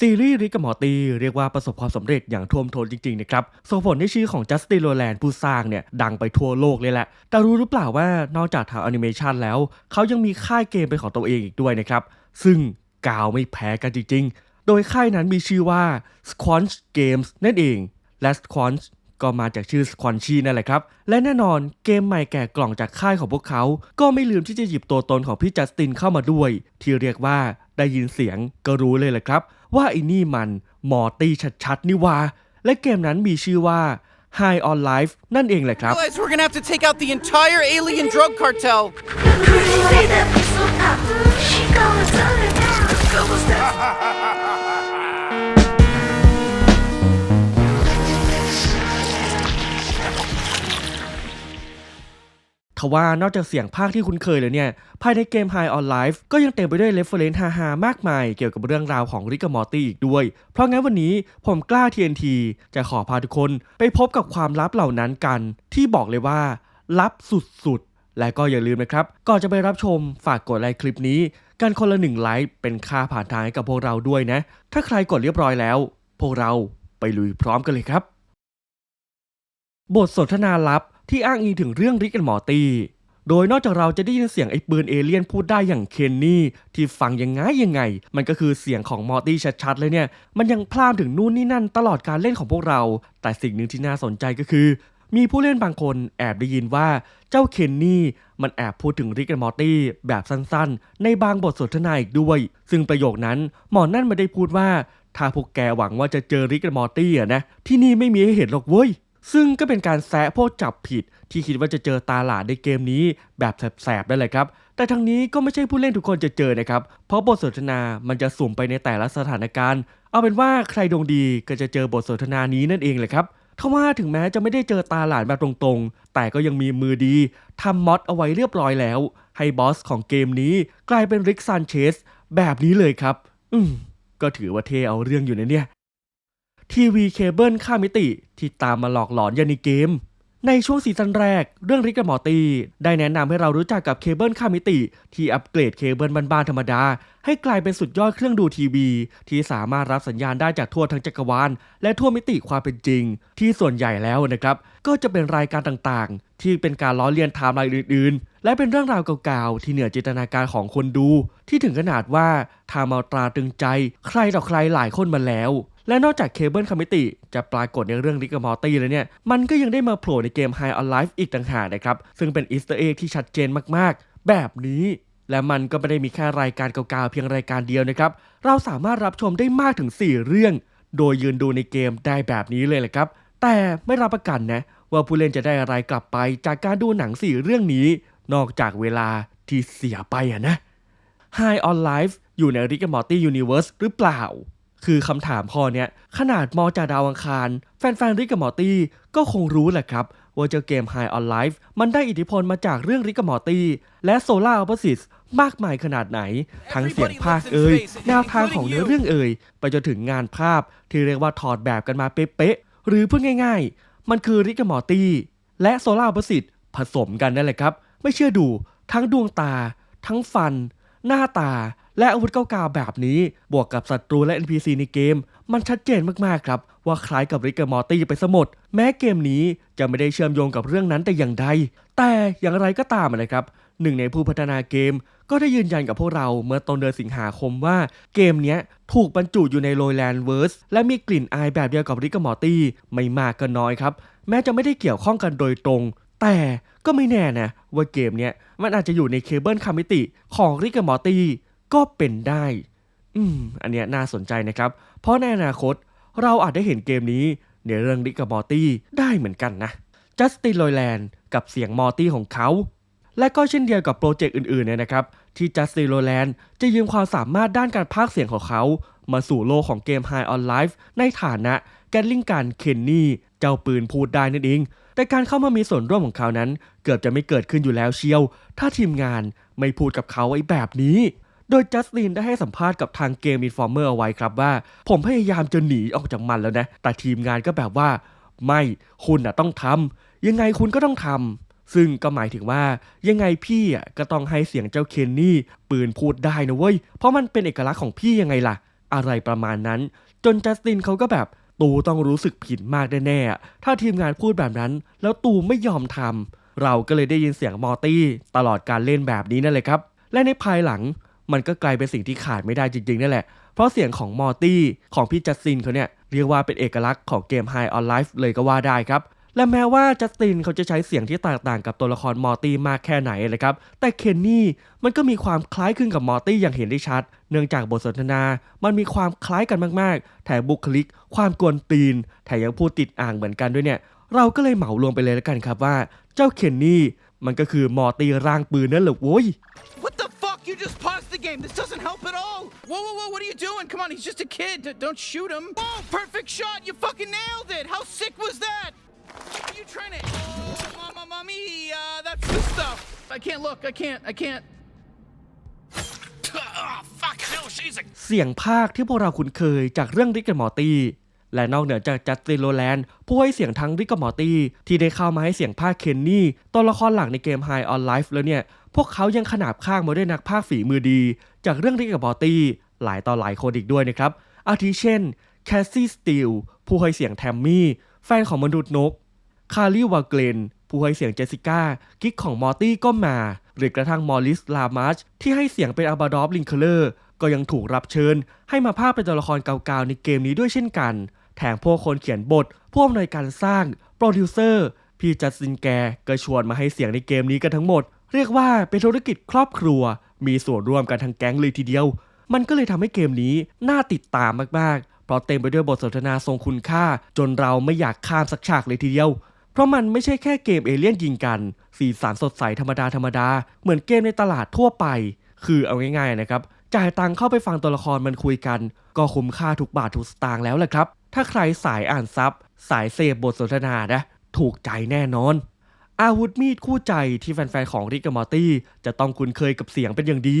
ซีรีส์ริกกับมอตีเรียกว่าประสบความสำเร็จอย่างท่วมท้นจริงๆนะครับส่งผลให้ชื่อของจัสตินโรแลนด์ผู้สร้างเนี่ยดังไปทั่วโลกเลยแหละ แต่รู้หรือเปล่าว่านอกจากทางแอนิเมชันแล้ว เขายังมีค่ายเกมเป็นของตัวเองอีกด้วยนะครับ ซึ่งกาวไม่แพ้กันจริงๆ โดยค่ายนั้นมีชื่อว่า Squanch Games นั่นเอง และ Squanch ก็มาจากชื่อ Squanchy นั่นแหละครับ และแน่นอนเกมใหม่แก่กล่องจากค่ายของพวกเขา ก็ไม่ลืมที่จะหยิบตัวตนของพี่จัสตินเข้ามาด้วย ที่เรียกว่า ได้ยินเสียงก็รู้เลยแหละครับ ว่าไอ้นี่มันมอร์ตี้ชัดๆนี่ว่าและเกมนั้นมีชื่อว่า High on Life นั่นเองแหละครับ Realize we're gonna have to take out the entire alien drug cartel. ทว่านอกจากเสียงภาคที่คุ้นเคยแล้วเนี่ย ภายในเกม High on Life ก็ยังเต็มไปด้วยเรฟเฟรนซ์ฮาๆมากมายเกี่ยวกับเรื่องราวของริกกับมอร์ตี้อีกด้วย เพราะงั้นวันนี้ผมกล้า TNT จะขอพาทุกคนไปพบกับความลับเหล่านั้นกัน ที่บอกเลยว่า ลับสุดๆ และก็อย่าลืมนะครับ ก่อนจะไปรับชมฝากกดไลค์คลิปนี้ กันคนละหนึ่งไลค์เป็นค่าผ่านทางให้กับพวกเราด้วยนะ ถ้าใครกดเรียบร้อยแล้ว พวกเราไปลุยพร้อมกันเลยครับ บทสนทนาลับ ที่อ้างอิงถึงเรื่องริกแอนมอร์ตี้โดยนอกจากเราจะได้ยินเสียงไอ้ปืนเอเลี่ยนพูดได้อย่างเคนนี่ที่ฟังยังไงยังไง มันก็คือเสียงของมอร์ตี้ชัดๆเลยเนี่ย มันยังพลามถึงนู่นนี่นั่นตลอดการเล่นของพวกเรา แต่สิ่งหนึ่งที่น่าสนใจก็คือ มีผู้เล่นบางคนแอบได้ยินว่าเจ้าเคนนี่มันแอบพูดถึงริกแอนมอร์ตี้แบบสั้นๆ ในบางบทสนทนาอีกด้วย ซึ่งประโยคนั้นหมอนั่นไม่ได้พูดว่าถ้าพวกแกหวังว่าจะเจอริกแอนมอร์ตี้อะนะที่นี่ไม่มีให้เห็นหรอกเว้ย ซึ่งก็เป็นการแซะพวกจับผิดที่คิดว่าจะเจอตาหลาดในเกมนี้แบบแสบๆได้เลยครับ แต่ทั้งนี้ก็ไม่ใช่ผู้เล่นทุกคนจะเจอนะครับ เพราะบทสนทนามันจะสุ่มไปในแต่ละสถานการณ์ เอาเป็นว่าใครดวงดีก็จะเจอบทสนทนานี้นั่นเองเลยครับทว่าถึงแม้จะไม่ได้เจอตาหลานแบบตรงๆ แต่ก็ยังมีมือดีทำมอดเอาไว้เรียบร้อยแล้ว ให้บอสของเกมนี้กลายเป็นริกซานเชสแบบนี้เลยครับ อืมก็ถือว่าเทเอาเรื่องอยู่นะเนี่ย ทีวีเคเบิลข้ามมิติที่ตามมาหลอกหลอนยันในเกม ในช่วงซีซั่นแรก เรื่องริกกับมอตีได้แนะนำให้เรารู้จักกับเคเบิลข้ามมิติ ที่อัปเกรดเคเบิลบ้านๆธรรมดา ให้กลายเป็นสุดยอดเครื่องดูทีวี ที่สามารถรับสัญญาณได้จากทั่วทั้งจักรวาลและทั่วมิติความเป็นจริง ที่ส่วนใหญ่แล้วนะครับ ก็จะเป็นรายการต่างๆ ที่เป็นการล้อเลียนไทม์ไลน์อื่นๆ และเป็นเรื่องราวเก่าๆที่เหนือจินตนาการของคนดู ที่ถึงขนาดว่าทำเอาตราตึงใจ ใครต่อใครหลายคนมาแล้ว และนอกจากเคเบิลคอมิติจะปรากฏในเรื่องริกกับมอร์ตี้แล้วเนี่ย มันก็ยังได้มาโผล่ในเกม High on Life อีกต่างหากนะครับ ซึ่งเป็นอีสเตอร์เอ็กที่ชัดเจนมากๆ แบบนี้ และมันก็ไม่ได้มีแค่รายการเก่าๆเพียงรายการเดียวนะครับ เราสามารถรับชมได้มากถึง 4 เรื่อง โดยยืนดูในเกมได้แบบนี้เลยแหละครับ แต่ไม่รับประกันนะว่าผู้เล่นจะได้อะไรกลับไปจากการดูหนัง 4 เรื่องนี้ นอกจากเวลาที่เสียไปอะนะ High on Life อยู่ใน Rick and Morty Universe หรือเปล่า คือคำถามข้อเนี้ยขนาดมอจากดาวอังคาร แฟนๆ Rick and Morty ก็คงรู้แหละครับ ว่าเจ้าเกม High on Life มันได้อิทธิพลมาจากเรื่อง Rick and Morty และ Solar Opposites มากมายขนาดไหน ทั้งเสียงภาคเอ่ยแนวทางของเนื้อเรื่องเอ่ยไปจนถึงงานภาพที่เรียกว่าถอดแบบกันมาเป๊ะๆหรือเพูดง่าย ๆ มันคือ Rick and Morty และ Solar Opposites ผสมกันนั่นแหละครับ ไม่เชื่อดูทั้งดวงตา ทั้งฟัน หน้าตา และอาวุธเก่าๆแบบนี้ บวกกับศัตรูและ NPC ในเกม มันชัดเจนมากๆครับ ว่าคล้ายกับริกเกับมอร์ตี้ไปสมดแม้เกมนี้จะไม่ได้เชื่อมโยงกับเรื่องนั้นแต่อย่างใด แต่อย่างไรก็ตามนะครับหนึ่งในผู้พัฒนาเกม ก็ได้ยืนยันกับพวกเราเมื่อต้นเดือนสิงหาคมว่าเกมนี้ถูกบรรจุอยู่ในโรยแลนด์เวิร์สและมีกลิ่นอายแบบเดียวกับริกเกับมอร์ตี้ไม่มากก็น้อยครับ แม้จะไม่ได้เกี่ยวข้องกันโดยตรง แต่ก็ไม่แน่นะว่าเกมนี้มันอาจจะอยู่ในเคเบิลคามิติของริกเกับมอร์ตี้ ก็เป็นได้ อืม อันเนี้ยน่าสนใจนะครับ เพราะในอนาคตเราอาจได้เห็นเกมนี้ในเรื่องริกกับมอร์ตี้ได้เหมือนกันนะ จัสตินลอยแลนด์กับเสียงมอร์ตี้ของเขา และก็เช่นเดียวกับโปรเจกต์อื่นๆเนี่ยนะครับ ที่จัสตินโรแลนด์จะยืมความสามารถด้านการพากเสียงของเขา มาสู่โลกของเกม High on Life ในฐานะแกลลิงการเคนนี่เจ้าปืนพูดได้นั่นเอง แต่การเข้ามามีส่วนร่วมของเขานั้น เกือบจะไม่เกิดขึ้นอยู่แล้วเชียว ถ้าทีมงานไม่พูดกับเขาไอ้แบบนี้ โดยจัสตินได้ให้สัมภาษณ์กับทางเกมอินฟอร์เมอร์เอาไว้ครับว่า ผมพยายามจะหนีออกจากมันแล้วนะ แต่ทีมงานก็แบบว่า ไม่คุณนะต้องทำยังไงคุณก็ต้องทำซึ่งก็หมายถึงว่ายังไงพี่อะก็ต้องให้เสียงเจ้าเคนนี่ปืนพูดได้นะเว้ย เพราะมันเป็นเอกลักษณ์ของพี่ยังไงล่ะ อะไรประมาณนั้น จนจัสตินเขาก็แบบตูต้องรู้สึกผิดมากแน่ๆ ถ้าทีมงานพูดแบบนั้น แล้วตูไม่ยอมทำเราก็เลยได้ยินเสียงมอร์ตี้ตลอดการเล่นแบบนี้นั่นเลยครับ และในภายหลัง มันก็กลายเป็นสิ่งที่ขาดไม่ได้จริงๆนั่นแหละ เพราะเสียงของมอร์ตี้ของพี่จัสตินเขาเนี่ยเรียกว่าเป็นเอกลักษณ์ของเกม High on Life เลยก็ว่าได้ครับ และแม้ว่าจัสตินเขาจะใช้เสียงที่แตกต่างกับตัวละครมอร์ตี้มากแค่ไหนเลยครับ แต่เคนนี่มันก็มีความคล้ายคลึงกับมอร์ตี้อย่างเห็นได้ชัด เนื่องจากบทสนทนา มันมีความคล้ายกันมากๆ แถมบุคลิก ความกวนตีน แถมยังพูดติดอ่างเหมือนกันด้วยเนี่ย เราก็เลยเหมารวมไปเลยแล้วกันครับว่า เจ้าเคนนี่มันก็คือมอร์ตี้ร่างปืนนั่นแหละโว้ย What the fuck? You just the game. This doesn't help at all. Whoa, whoa, whoa, what are you doing? Come on, he's just a kid. D- don't shoot him. Whoa, perfect shot. You fucking nailed it. How sick was that? Are you trying to. Oh, mama, mommy. Uh, that's the stuff. I can't look. I can't. I can't. เสียงภาคที่พวกเราคุ้นเคยจากเรื่องริกกับมอตี้และนอกเหนือจากจัสตินโรแลนด์ผู้ให้เสียงทั้งริกกับมอตี้ที่ได้เข้ามาให้เสียงภาคเคนนี่ตัวละครหลักในเกม High on Life แล้วเนี่ย พวกเขายังขนาบข้างมาด้วยนักภาคฝีมือดี จากเรื่องริกกับมอร์ตี้หลายต่อหลายคนอีกด้วยนะครับ อาทิเช่นแคสซี่สตีลผู้ให้เสียงแทมมี่ แฟนของมนุษย์นก คาริวาเกลน ผู้ให้เสียงเจสสิก้ากิ๊กของมอร์ตี้ก็มา หรือกระทั่งมอริสลามาชที่ให้เสียงเป็นอัลบาดอฟลิงเคเลอร์ ก็ยังถูกรับเชิญ ให้มาภาคเป็นตัวละครเก่าๆในเกมนี้ด้วยเช่นกัน แถมพวกคนเขียนบทผู้อำนวยการสร้าง โปรดิวเซอร์ พี่จัสตินแกก็ชวนมาให้เสียงในเกมนี้กันทั้งหมด เรียกว่าเป็นธุรกิจครอบครัว มีส่วนร่วมกันทั้งแก๊งเลยทีเดียว มันก็เลยทำให้เกมนี้น่าติดตามมากๆ เพราะเต็มไปด้วยบทสนทนาทรงคุณค่า จนเราไม่อยากข้ามสักฉากเลยทีเดียว เพราะมันไม่ใช่แค่เกมเอเลี่ยนยิงกัน สีสันสดใสธรรมดาธรรมดา เหมือนเกมในตลาดทั่วไป คือเอาง่ายๆนะครับ จ่ายตังค์เข้าไปฟังตัวละครมันคุยกัน ก็คุ้มค่าทุกบาททุกสตางค์แล้วแหละครับ ถ้าใครสายอ่านซับสายเสพบทสนทนานะ ถูกใจแน่นอน อาวุธมีดคู่ใจที่แฟนๆของริกกับมอร์ตี้จะต้องคุ้นเคยกับเสียงเป็นอย่างดี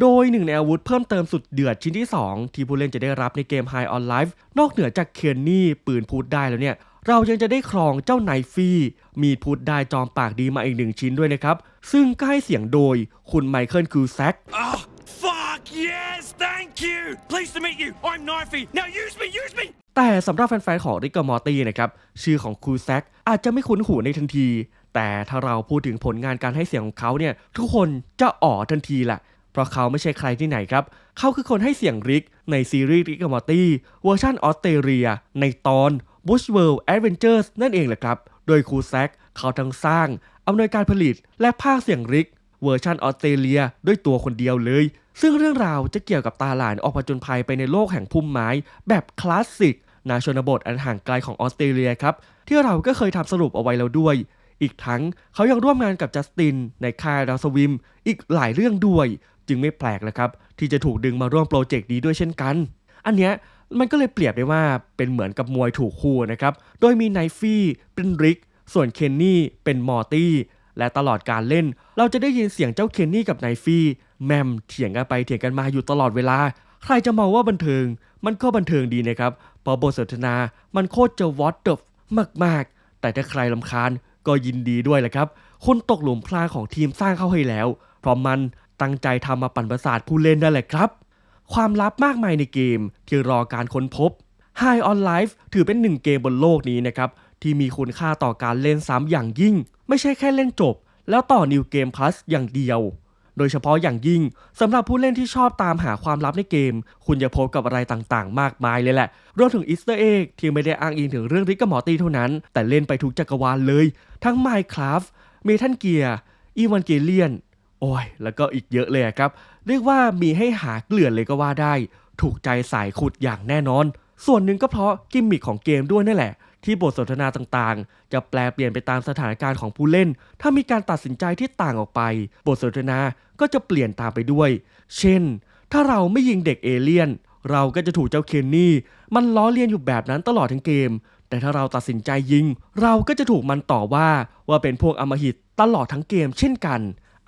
โดยหนึ่งในอาวุธเพิ่มเติมสุดเดือดชิ้นที่ 2 ที่ผู้เล่นจะได้รับในเกม High on Life นอกเหนือจากเคนนี่ปืนพูดได้แล้วเนี่ย เรายังจะได้ครองเจ้าไนฟี่มีดพูดได้จอมปากดีมาอีกหนึ่งชิ้นด้วยนะครับ ซึ่งก็ให้เสียงโดยคุณไมเคิลคูแซก Oh, fuck yes, thank you. Pleased to meet you. I'm Knifey. Now use me, use me. แต่สำหรับแฟนๆของริกกับมอร์ตี้นะครับชื่อของคูแซกอาจจะไม่คุ้นหูในทันที แต่ถ้าเราพูดถึงผลงานการให้เสียงของเขาเนี่ยทุกคนจะอ๋อทันทีแหละ เพราะเขาไม่ใช่ใครที่ไหนครับ เขาคือคนให้เสียงริกในซีรีส์ริกกับมอร์ตี้เวอร์ชันออสเตรเลีย ในตอน Bush World Adventures นั่นเองแหละครับ โดยครูแซกเขาทั้งสร้างอำนวยการผลิตและภาคเสียงริกเวอร์ชันออสเตรเลียด้วยตัวคนเดียวเลย ซึ่งเรื่องราวจะเกี่ยวกับตาหลานออกผจญภัยไปในโลกแห่งพุ่มไม้แบบคลาสสิกนาชนบทอันห่างไกลของออสเตรเลียครับ ที่เราก็เคยทำสรุปเอาไว้แล้วด้วย อีกทั้งเขายังร่วมงานกับจัสตินในค่ายดาวสวิมอีกหลายเรื่องด้วย จึงไม่แปลกแล้วครับ ที่จะถูกดึงมาร่วมโปรเจกต์นี้ด้วยเช่นกัน อันเนี้ยมันก็เลยเปรียบได้ว่าเป็นเหมือนกับมวยถูกคู่นะครับ โดยมีไนฟี่เป็นริก ส่วนเคนนี่เป็นมอร์ตี้ และตลอดการเล่น เราจะได้ยินเสียงเจ้าเคนนี่กับไนฟี่แมมเถียงกันไปเถียงกันมาอยู่ตลอดเวลา ใครจะมองว่าบันเทิง มันก็บันเทิงดีนะครับพราะบทสนทนา มันโคตรจะวอตเตอร์มากๆ แต่ถ้าใครลำคาญ ก็ยินดีด้วยแหละครับ คนตกหลุมพรางของทีมสร้างเข้าให้แล้ว เพราะมันตั้งใจทำมาปั่นประสาทผู้เล่นนั่นแหละครับ ความลับมากมายในเกมที่รอการค้นพบ High on Life ถือเป็นหนึ่งเกมบนโลกนี้นะครับ ที่มีคุณค่าต่อการเล่นซ้ำอย่างยิ่ง ไม่ใช่แค่เล่นจบ แล้วต่อ New Game Plus อย่างเดียว โดยเฉพาะอย่างยิ่งสำหรับผู้เล่นที่ชอบตามหาความลับในเกม คุณจะพบกับอะไรต่างๆ มากมายเลยแหละ รวมถึงอีสเตอร์เอ็กที่ไม่ได้อ้างอิงถึงเรื่องริกกับมอตีเท่านั้น แต่เล่นไปทุกจักรวาลเลย ทั้ง Minecraft เมทัลเกียร์อีวานเกเลียนโอ้ย แล้วก็อีกเยอะเลยครับ เรียกว่ามีให้หาเกลื่อนเลยก็ว่าได้ ถูกใจสายขุดอย่างแน่นอน ส่วนหนึ่งก็เพราะกิมมิคของเกมด้วยนั่นแหละ ที่บทสนทนาต่างๆ จะแปลเปลี่ยนไปตามสถานการณ์ของผู้เล่น ถ้ามีการตัดสินใจที่ต่างออกไป บทสนทนาก็จะเปลี่ยนตามไปด้วย เช่น ถ้าเราไม่ยิงเด็กเอเลี่ยน เราก็จะถูกเจ้าเคนนี่มันล้อเลียนอยู่แบบนั้นตลอดทั้งเกม แต่ถ้าเราตัดสินใจยิง เราก็จะถูกมันต่อว่าว่าเป็นพวกอมหิตตลอดทั้งเกม เช่นกัน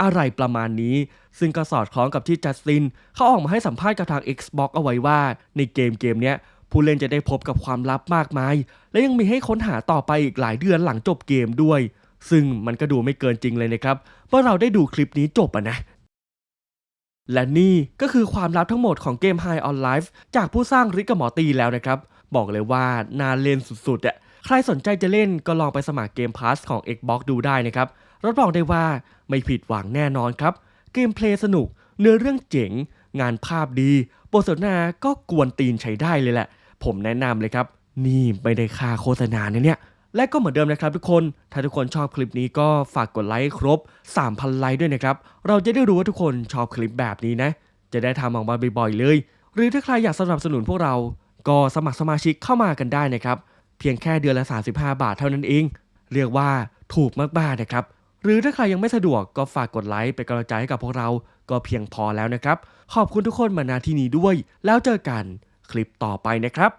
อะไรประมาณนี้ ซึ่งก็สอดคล้องกับที่จัสตินเขาออกมาให้สัมภาษณ์กับทาง Xbox เอาไว้ว่า ในเกมเกมเนี้ย ผู้เล่นจะได้พบกับความลับมากมาย และยังมีให้ค้นหาต่อไปอีกหลายเดือนหลังจบเกมด้วย ซึ่งมันก็ดูไม่เกินจริงเลยนะครับว่าเราได้ดูคลิปนี้จบอะนะ และนี่ก็คือความลับทั้งหมดของเกม High on Life จากผู้สร้างริกกับมอตีแล้วนะครับ บอกเลยว่าน่าเล่นสุดๆอะใครสนใจจะเล่นก็ลองไปสมัครเกม Pass ของ Xbox ดูได้นะครับรับรองได้ว่าไม่ผิดหวังแน่นอนครับ เกมเพลย์สนุก เนื้อเรื่องเจ๋ง งานภาพดี บทสนทนาก็กวนตีนใช้ได้เลยแหละ ผมแนะนำเลยครับ นี่ไม่ได้ค่าโฆษณาเนี่ยและก็เหมือนเดิมนะครับทุกคน ถ้าทุกคนชอบคลิปนี้ก็ฝากกดไลค์ครบ 3,000 ไลค์ด้วยนะครับ เราจะได้รู้ว่าทุกคนชอบคลิปแบบนี้นะ จะได้ทำออกมาบ่อยๆเลย หรือถ้าใครอยากสนับสนุนพวกเรา ก็สมัครสมาชิกเข้ามากันได้นะครับ เพียงแค่เดือนละ 35 บาทเท่านั้นเอง เรียกว่าถูกมากๆนะครับ หรือถ้าใครยังไม่สะดวกก็ฝากกดไลค์เป็นกำลังใจให้กับพวกเรา ก็เพียงพอแล้วนะครับ ขอบคุณทุกคนมาณที่นี้ด้วย แล้วเจอกัน ลิปต่อไปนะครับ